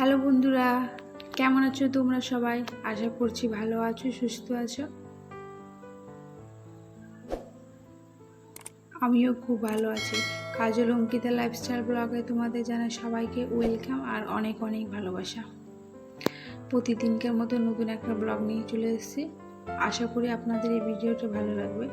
Hello বন্ধুরা, কেমন আছো তোমরা সবাই? আশা করছি ভালো আছো, সুস্থ আছো। আমিও খুব ভালো আছি। কাজল অঙ্কিতা লাইফস্টাইল ব্লগে তোমাদের জানাই সবাইকে ওয়েলকাম আর অনেক অনেক ভালোবাসা। প্রতিদিনকার মতো নতুন একটা ব্লগ নিয়ে চলে এসেছি। আশা করি আপনাদের এই ভিডিওটা ভালো লাগবে।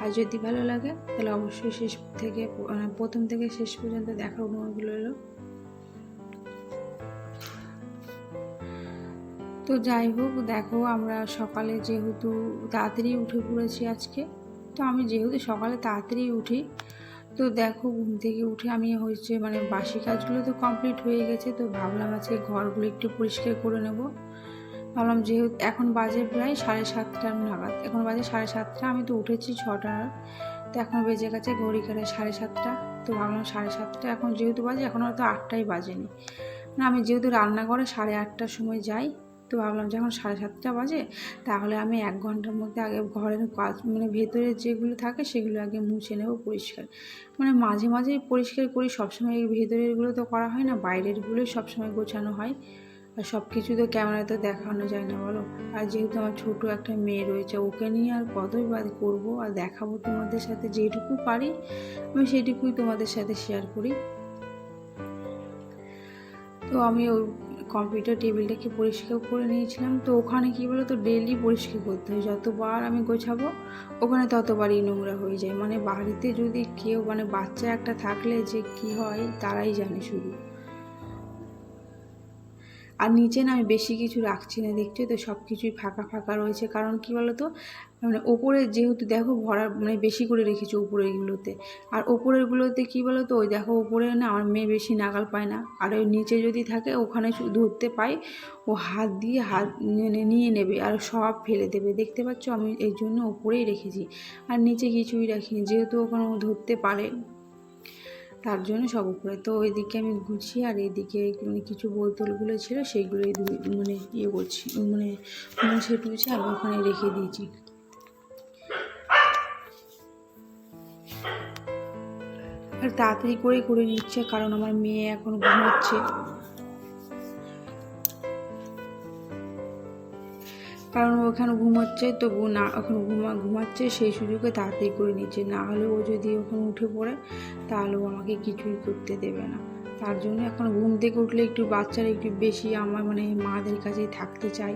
আর যদি ভালো লাগে, তাহলে অবশ্যই শেষ থেকে মানে প্রথম থেকে শেষ পর্যন্ত দেখার অনুরোধ রইল। তো যাই হোক, দেখো আমরা সকালে যেহেতু তাড়াতাড়ি উঠে পড়েছি আজকে, তো আমি যেহেতু সকালে তাড়াতাড়ি উঠি, তো দেখো ঘুম থেকে উঠে আমি হচ্ছে মানে বাসি কাজগুলো তো কমপ্লিট হয়ে গেছে, তো ভাবলাম আজকে ঘরগুলো একটু পরিষ্কার করে নেব। ভাবলাম যেহেতু এখন বাজে প্রায় সাড়ে সাতটা নাগাদ, এখন বাজে সাড়ে সাতটা, আমি তো উঠেছি ছটা তো এখন বেজে গেছে ঘড়ি কাটে সাড়ে সাতটা, তো ভাবলাম সাড়ে সাতটা, এখন যেহেতু বাজে, এখন হয়তো আটটাই বাজেনি। না আমি যেহেতু রান্নাঘরে সাড়ে আটটার সময় যাই তো ভাবলাম যখন সাড়ে সাতটা বাজে, তাহলে আমি এক ঘণ্টার মধ্যে আগে ঘরের কাজ মানে ভেতরে যেগুলো থাকে সেগুলো আগে মুছে নেব পরিষ্কার। মানে মাঝে মাঝে পরিষ্কার করি, সবসময় ভেতরেরগুলো তো করা হয় না, বাইরেরগুলোই সবসময় গোছানো হয়। আর সব কিছু তো ক্যামেরায় তো দেখানো যায় না, বলো। আর যেহেতু আমার ছোট একটা মেয়ে রয়েছে, ওকে নিয়ে আর কতই বাদ করব আর দেখাবো তোমাদের সাথে যেটুকু পারি, আমি সেটুকুই তোমাদের সাথে শেয়ার করি। তো আমি কম্পিউটার টেবিলটাকে পরিষ্কার করে নিয়েছিলাম। তো ওখানে কী বলো তো ডেলি পরিষ্কার করতে হয়। যতবার আমি গোছাবো, ওখানে ততবারই নোংরা হয়ে যায়। মানে বাড়িতে যদি কেউ মানে বাচ্চা একটা থাকলে যে কি হয়, তারাই জানে শুধু। আর নিচে না আমি বেশি কিছু রাখছি না দেখছি তো সব কিছুই ফাঁকা ফাঁকা রয়েছে। কারণ কি বলতো? মানে ওপরে যেহেতু দেখো ভরা মানে বেশি করে রেখেছি ওপরেরগুলোতে। আর ওপরেরগুলোতে কি বলতো? ওই দেখো ওপরে না আমার মেয়ে বেশি নাগাল পায় না। আর ওই নিচে যদি থাকে ওখানে ধরতে পাই ও হাত দিয়ে হাত মানে নিয়ে নেবে আর সব ফেলে দেবে। দেখতে পাচ্ছ? আমি এই জন্য ওপরেই রেখেছি। আর নিচে কিছুই রাখিনি, যেহেতু ওখানে ও ধরতে পারে তার জন্য সব উপরে। তো ওইদিকে আমি গুছিয়ে আর এইদিকে মানে কিছু বোতলগুলো ছিল সেইগুলোই মানে ইয়ে করছি মানে মুছে টুছে আমি ওখানে রেখে দিয়েছি। আর তাড়াতাড়ি করে করে নিচ্ছে কারণ আমার মেয়ে এখন ঘুমাচ্ছে। কারণ ওখানে ঘুমাচ্ছে তবু না ওখানে ঘুমা, ঘুমাচ্ছে, সেই সুযোগে তাড়াতাড়ি করে নিচ্ছে। না হলে ও যদি ওখানে উঠে পড়ে তাহলে ও আমাকে কিছুই করতে দেবে না। তার জন্য এখন ঘুম থেকে উঠলে একটু বাচ্চারা একটু বেশি আমার মানে মাদের কাছেই থাকতে চাই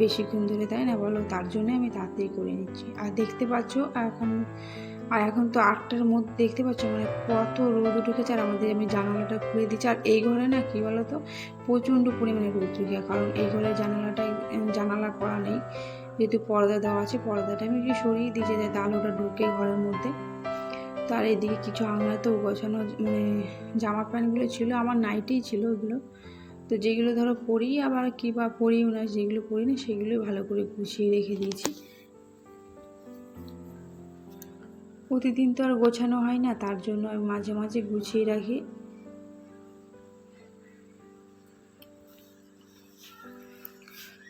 বেশিক্ষণ ধরে, তাই না বলো? তার জন্য আমি তাড়াতাড়ি করে নিচ্ছি। আর দেখতে পাচ্ছ, এখন, আর এখন তো আটটার মধ্যে, দেখতে পাচ্ছ? মানে কত রোদ উঠেছে আর আমাদের আমি জানালাটা খুলে দিচ্ছি। আর এই ঘরে না, কী বলো তো প্রচণ্ড পরিমাণে রোদ উঠে কারণ এই ঘরে জানালাটাই, জানালা করা নেই। যেহেতু পর্দা দেওয়া আছে, পর্দাটা আমি একটু সরিয়ে দিয়েছি যাতে আলোটা ঢুকে ঘরের মধ্যে। তার এদিকে কিছু তো গোছানো মানে জামা প্যান্টগুলো ছিল, আমার নাইটেই ছিল ওগুলো। তো যেগুলো ধরো পরি, আবার কি বা পরিও না, যেগুলো পরি না, সেগুলোই ভালো করে গুছিয়ে রেখে দিয়েছি। প্রতিদিন তো আর গোছানো হয় না, তার জন্য মাঝে মাঝে গুছিয়ে রাখি।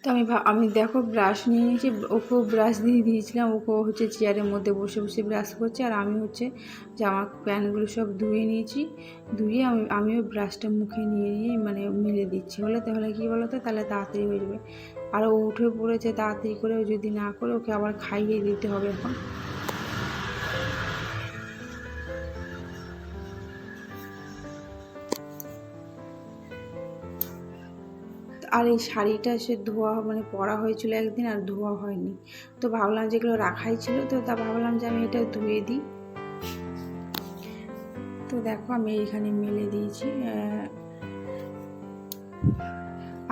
তো আমি আমি দেখো ব্রাশ নিয়ে নিয়েছি, ওকেও ব্রাশ দিয়ে দিয়েছিলাম, ওকেও হচ্ছে চেয়ারের মধ্যে বসে বসে ব্রাশ করছে, আর আমি হচ্ছে জামা প্যান্টগুলো সব ধুয়ে নিয়েছি, ধুয়ে আমি, আমিও ব্রাশটা মুখে নিয়ে নিয়ে মানে মিলে দিচ্ছি। বলে তাহলে কী বলো তো তাহলে তাড়াতাড়ি হয়ে যাবে। আর ও উঠে পড়েছে, তাড়াতাড়ি করে যদি না করে ওকে আবার খাইয়ে দিতে হবে এখন। আর এই শাড়িটা সে ধোয়া মানে পরা হয়েছিল একদিন আর ধোয়া হয়নি। তো ভাবলাম যেগুলো রাখাই ছিল, তো তা ভাবলাম যে আমি এটা ধুয়ে দিই। তো দেখো আমি এখানে মেলে দিয়েছি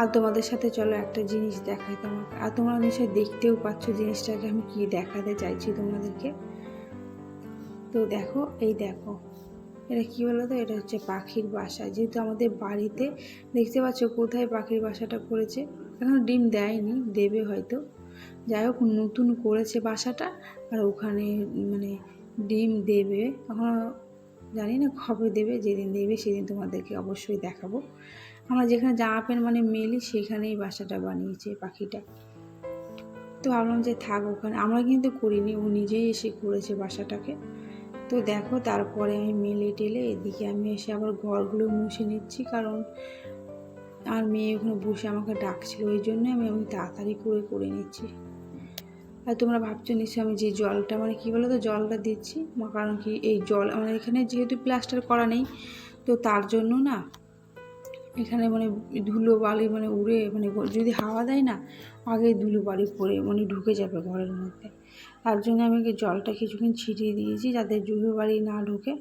আর তোমাদের সাথে চলো একটা জিনিস দেখাই তোমাকে। আর তোমরা নিশ্চয়ই দেখতেও পাচ্ছ জিনিসটাকে, আমি কি দেখাতে চাইছি তোমাদেরকে। তো দেখো, এই দেখো। এটা কী বলো তো এটা হচ্ছে পাখির বাসা। যেহেতু আমাদের বাড়িতে দেখতে পাচ্ছ কোথায় পাখির বাসাটা করেছে? এখন ডিম দেয়নি, দেবে হয়তো। যাই হোক, নতুন করেছে বাসাটা আর ওখানে মানে ডিম দেবে। এখন জানি না কবে দেবে, যেদিন দেবে সেদিন তোমাদেরকে অবশ্যই দেখাবো। আমরা যেখানে জামা প্যান্ট মানে মেলি, সেখানেই বাসাটা বানিয়েছে পাখিটা। তো ভাবলাম যে থাক ওখানে। আমরা কিন্তু করিনি, ও নিজেই এসে করেছে বাসাটাকে। তো দেখো, তারপরে আমি মেলে টেলে এদিকে আমি এসে আবার ঘরগুলো মুছে নিচ্ছি, কারণ আর মেয়ে ওখানে বসে আমাকে ডাকছিল, ওই জন্য আমি আমি তাড়াতাড়ি করে করে নিচ্ছি। আর তোমরা ভাবছ নিশ্চয়ই আমি যে জলটা মানে কী বলো তো জলটা দিচ্ছি? কারণ কি এই জল আমার এখানে যেহেতু প্লাস্টার করা নেই, তো তার জন্য না এখানে মানে ধুলো বালি মানে উড়ে মানে যদি হাওয়া দেয় না, আগে ধুলো বালি পড়ে মানে ঢুকে যাবে ঘরের মধ্যে। তার জন্য আমি জলটা কিছুক্ষণ ছিটিয়ে দিয়েছি যাতে ধুলো বাড়ি না ঢোকে।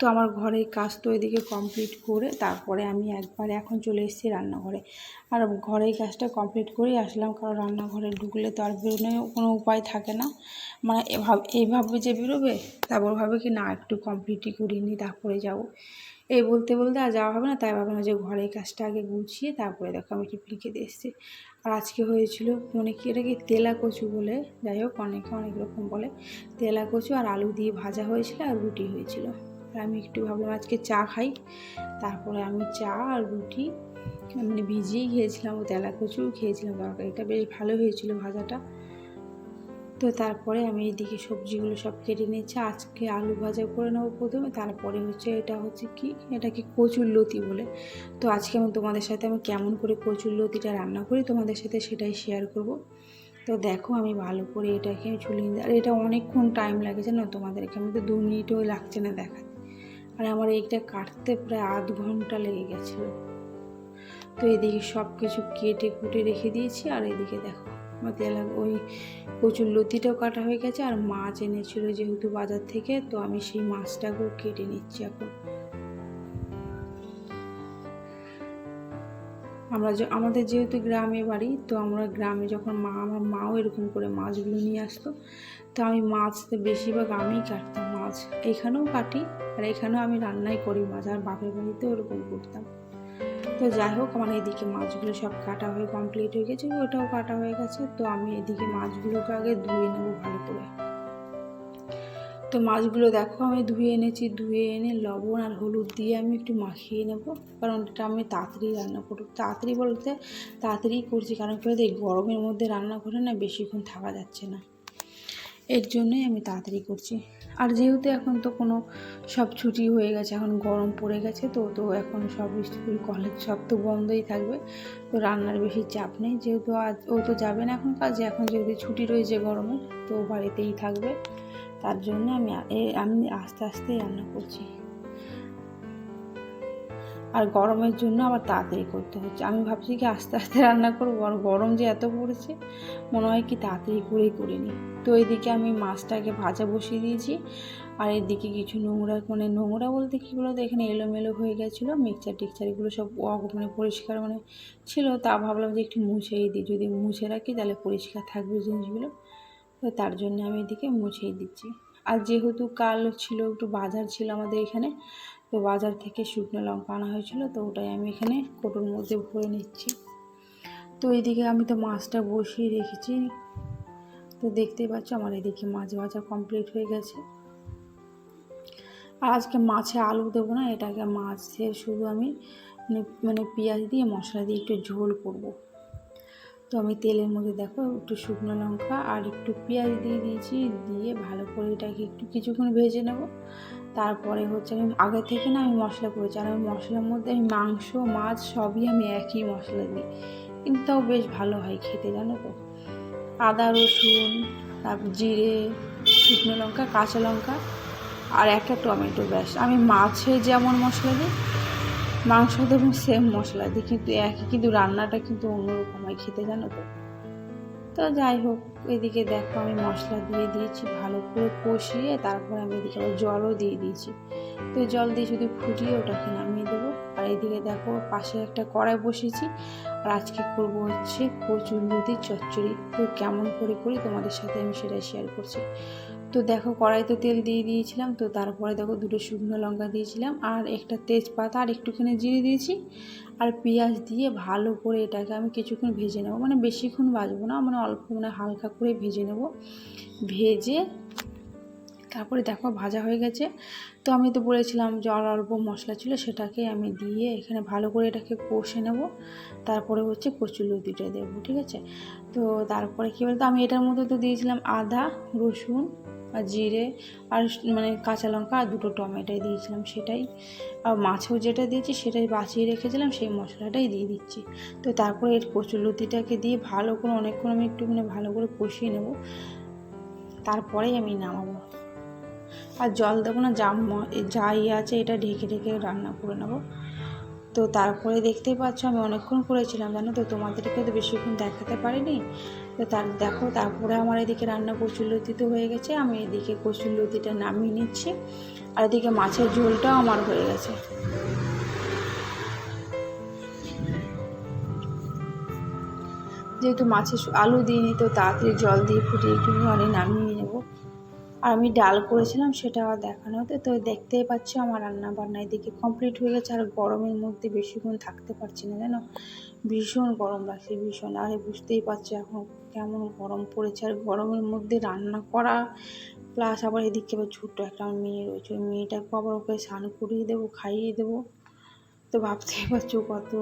তো আমার ঘরের কাজ তো এদিকে কমপ্লিট করে তারপরে আমি একবার এখন চলে এসেছি রান্নাঘরে। আর ঘরের কাজটা কমপ্লিট করেই আসলাম কারণ রান্নাঘরে ঢুকলে তো আর বেরোনোর কোনো উপায় থাকে না। মানে এভাবে, এইভাবে যে বেরোবে, তারপর ভাবে কি না একটু কমপ্লিটই করিনি, তারপরে যাব। এই বলতে বলতে আর যাওয়া হবে না, তাই ভাবলাম যে ঘরের কাজটা আগে গুছিয়ে তারপরে দেখো আমি টিফিন খেতে এসেছি। আর আজকে হয়েছিল মানে কি এটাকে তেলা কচু বলে? যাই হোক, অনেকে অনেক রকম বলে। তেলা কচু আর আলু দিয়ে ভাজা হয়েছিল আর রুটি হয়েছিল। আর আমি একটু ভাবলাম আজকে চা খাই। তারপরে আমি চা আর রুটি মানে ভিজিয়েই খেয়েছিলাম ও তেলা কচু খেয়েছিলাম তরকারিটা। বেশ ভালো হয়েছিল ভাজাটা। তো তারপরে আমি এদিকে সবজিগুলো সব কেটে নিয়েছি। আজকে আলু ভাজা করে নেব প্রথমে, তারপরে হচ্ছে এটা হচ্ছে কি? এটা কি কচুর লতি বলে। তো আজকে আমি তোমাদের সাথে আমি কেমন করে কচুর লতিটা রান্না করি তোমাদের সাথে সেটাই শেয়ার করব। তো দেখো আমি ভালো করে এটাকে দিই আর এটা অনেকক্ষণ টাইম লাগে জানো? তোমাদেরকে আমি তো দু মিনিটও লাগছে না দেখাতে। আর আমার এইটা কাটতে প্রায় আধ ঘণ্টা লেগে গেছিল। তো এদিকে সব কিছু কেটে কুটে রেখে দিয়েছি। আর এদিকে দেখো আমার তেলা ওই কচুর লতিটাও কাটা হয়ে গেছে আর মাছ এনেছিল যেহেতু বাজার থেকে, তো আমি সেই মাছটাকেও কেটে নিচ্ছি এখন। আমরা আমাদের যেহেতু গ্রামে বাড়ি, তো আমরা গ্রামে যখন মা, আমার মাও এরকম করে মাছগুলো নিয়ে আসতো, তো আমি মাছ তো বেশিরভাগ আমিই কাটতাম, মাছ এখানেও কাটি আর এখানেও আমি রান্নাই করি, মাছ আর বাপের বাড়িতেও ওরকম করতাম। তো যাই হোক, আমার এদিকে মাছগুলো সব কাটা হয়ে কমপ্লিট হয়ে গেছে, ওটাও কাটা হয়ে গেছে। তো আমি এদিকে মাছগুলোকে আগে ধুয়ে নেব ভালো করে। তো মাছগুলো দেখো, আমি ধুয়ে এনেছি, ধুয়ে এনে লবণ আর হলুদ দিয়ে আমি একটু মাখিয়ে নেব। কারণ এটা আমি তাড়াতাড়ি রান্না করব। তাড়াতাড়ি বলতে তাড়াতাড়ি করছি, কারণ কি এই গরমের মধ্যে রান্না করে না বেশিক্ষণ থাকা যাচ্ছে না। এর জন্যই আমি তাড়াতাড়ি করছি। যেহেতু এখন তো কোনো সব ছুটি হয়ে গেছে, এখন গরম পড়ে গেছে, তো তো এখন সব স্কুল, কলেজ সব তো বন্ধই থাকবে, তো রান্নার বেশি চাপ নেই। যেহেতু আজ ও তো যাবে না এখন কাজে, এখন যেহেতু ছুটি রয়েছে গরমে, তো বাড়িতেই থাকবে। তার জন্য আমি আমি আস্তে আস্তে রান্না করছি। আর গরমের জন্য আবার তাড়াতাড়ি করতে হচ্ছে। আমি ভাবছি কি আস্তে আস্তে রান্না করব আর গরম যে এত পড়েছে, মনে হয় কি তাড়াতাড়ি করেই করে নিই। তো এদিকে আমি মাছটাকে ভাজা বসিয়ে দিয়েছি, আর এদিকে কিছু নোংরা মানে নোংরা বলতে কী বলতো, এখানে এলোমেলো হয়ে গেছিল মিক্সচার টিক্সচার এগুলো সব মানে পরিষ্কার মানে ছিল, তা ভাবলাম যে একটু মুছেই দিই। যদি মুছে রাখি তাহলে পরিষ্কার থাকবে জিনিসগুলো। তো তার জন্য আমি এদিকে মুছেই দিচ্ছি। আর যেহেতু কাল ছিল, একটু বাজার ছিল আমাদের এখানে তো বাজার থেকে শুকনো লঙ্কা আনা হয়েছিল, তো ওটাই আমি এখানে কোটোর মধ্যে ভরে নিচ্ছি। তো এদিকে আমি তো মাছটা বসিয়ে রেখেছি। তো দেখতেই পাচ্ছ আমার এদিকে মাছ ভাজা কমপ্লিট হয়ে গেছে। আর আজকে মাছে আলু দেবো না, এটাকে মাছের শুধু আমি মানে পেঁয়াজ দিয়ে, মশলা দিয়ে একটু ঝোল করব। তো আমি তেলের মধ্যে দেখো একটু শুকনো লঙ্কা আর একটু পেঁয়াজ দিয়ে দিয়েছি, দিয়ে ভালো করে এটাকে একটু কিছুক্ষণ ভেজে নেব। তারপরে হচ্ছে আমি, আগে থেকে না আমি মশলা করেছি, আর আমি মশলার মধ্যে আমি মাংস, মাছ সবই আমি একই মশলা দিই। কিন্তু তাও বেশ ভালো হয় খেতে, জানো তো? আদা, রসুন তারপর জিরে, শুকনো লঙ্কা, কাঁচা লঙ্কা আর একটা টমেটো ব্যাস। আমি মাছে যেমন মশলা দিই মাংস দেবেন সেম মশলা দিই কিন্তু একই কিন্তু রান্নাটা কিন্তু অন্যরকম হয় খেতে, জানো তো? তো যাই হোক, এদিকে দেখো আমি মশলা দিয়ে দিয়েছি, ভালো করে কষিয়ে তারপর আমি এদিকে আবার জলও দিয়ে দিয়েছি। তো জল দিয়ে শুধু ফুটিয়ে ওটাকে নামিয়ে দেবো। আর এদিকে দেখো পাশে একটা কড়াই বসেছি আর আজকে করব হচ্ছে কচুর লতির চচ্চড়ি। তো কেমন করে করি তোমাদের সাথে আমি সেটাই শেয়ার করছি। তো দেখো কড়াইতে তেল দিয়ে দিয়েছিলাম, তো তারপরে দেখো দুটো শুকনো লঙ্কা দিয়েছিলাম, আর একটা তেজপাতা, আর একটুখানি জিরে দিয়েছি, আর পেঁয়াজ দিয়ে ভালো করে এটাকে আমি কিছুক্ষণ ভেজে নেব। মানে বেশিক্ষণ বাজবো না মানে অল্প মানে হালকা করে ভেজে নেব। ভেজে তারপরে দেখো ভাজা হয়ে গেছে। তো আমি তো বলেছিলাম জল অল্প মশলা ছিল, সেটাকে আমি দিয়ে এখানে ভালো করে এটাকে কষে নেব। তারপরে হচ্ছে কচুর লতিটা দেবো, ঠিক আছে? তো তারপরে কী বলতো, আমি এটার মধ্যে তো দিয়েছিলাম আদা, রসুন, আর জিরে, আর মানে কাঁচা লঙ্কা আর দুটো টমেটোই দিয়েছিলাম সেটাই। আর মাছেও যেটা দিয়েছি সেটাই বাঁচিয়ে রেখেছিলাম, সেই মশলাটাই দিয়ে দিচ্ছি। তো তারপরে এর কচুর লতিটাকে দিয়ে ভালো করে অনেকক্ষণ আমি একটুখানি ভালো করে কষিয়ে নেব। তারপরেই আমি নামাবো। আর জল দেবো না, যা ম- যা ইয়ে আছে এটা ঢেকে ঢেকে রান্না করে নেব। তো তারপরে দেখতেই পাচ্ছ আমি অনেকক্ষণ করেছিলাম, জানো তো, তোমাদেরকে তো বেশিক্ষণ দেখাতে পারিনি। তো তার, দেখো তারপরে আমার এদিকে রান্না কচুরলতি তো হয়ে গেছে, আমি এদিকে কচুরলতিটা নামিয়ে নিচ্ছি। আর এদিকে মাছের ঝোলটাও আমার হয়ে গেছে। যেহেতু মাছের আলু দিইনি, তো তাড়াতাড়ি জল দিয়ে ফুটিয়ে একটু নামিয়ে নেব। আর আমি ডাল করেছিলাম, সেটা আর দেখানো হতো তো দেখতেই পাচ্ছ আমার রান্না বান্না এদিকে কমপ্লিট হয়ে গেছে, আর গরমের মধ্যে বেশিক্ষণ থাকতে পারছি না, জানো? ভীষণ গরম লাগছে, ভীষণ। আরে বুঝতেই পারছ এখন কেমন গরম পড়েছে, আর গরমের মধ্যে রান্না করা প্লাস আবার এদিকে আবার ছোট্ট একটা আমার মেয়ে রয়েছে, ওই মেয়েটাকে আবার ওকে স্নান করিয়ে দেবো, খাইয়ে দেবো। তো ভাবতেই পারছ কত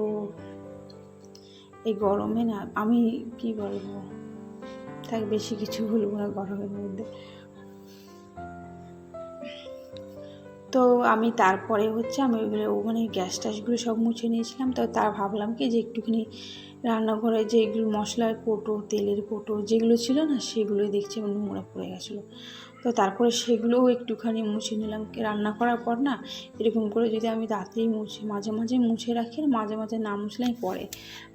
এই গরমে না, আমি কি বলব? থাক, বেশি কিছু বলব না গরমের মধ্যে। তো আমি তারপরে হচ্ছে আমি ওইগুলো মানে গ্যাস ট্যাসগুলো সব মুছে নিয়েছিলাম। তো তার ভাবলাম কি যে একটুখানি রান্নাঘরে যেগুলো মশলার কোটো, তেলের কোটো যেগুলো ছিল না সেগুলোই দেখছি আমার নোংরা পড়ে গেছিল। তো তারপরে সেগুলোও একটুখানি মুছে নিলাম। রান্না করার পর না এরকম করে যদি আমি তাড়াতাড়ি মুছে, মাঝে মাঝে মুছে রাখি আর মাঝে মাঝে না মুছলেই পড়ে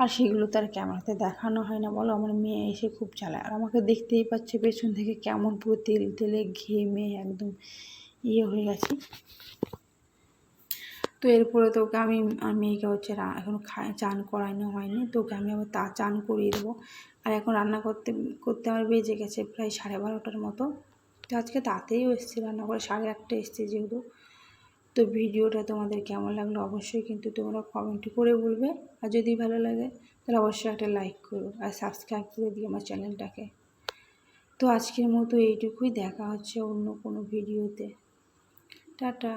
আর সেগুলো তার ক্যামেরাতে দেখানো হয় না বলো, আমার মেয়ে এসে খুব চালায়। আর আমাকে দেখতেই পাচ্ছে পেছন থেকে কেমন পুরো তেল, তেলে ঘেমে একদম। ইয়ে হয়ে গেছি। তো এরপরে তোকে আমি, আর মেয়েকে হচ্ছে এখন চান করানো হয়নি। তোকে আমি আবার তা চান করিয়ে দেবো। আর এখন রান্না করতে করতে আমার বেজে গেছে প্রায় সাড়ে বারোটার মতো। তো আজকে তাতেও এসেছি, রান্না করে সাড়ে আটটা এসেছি যেহেতু। তো ভিডিওটা তোমাদের কেমন লাগল অবশ্যই কিন্তু তোমরা কমেন্ট করে বলবে। আর যদি ভালো লাগে, তাহলে অবশ্যই একটা লাইক করো আর সাবস্ক্রাইব করে দিও আমার চ্যানেলটাকে তো আজকের মতো এইটুকুই, দেখা হচ্ছে অন্য কোনো ভিডিওতে টাটা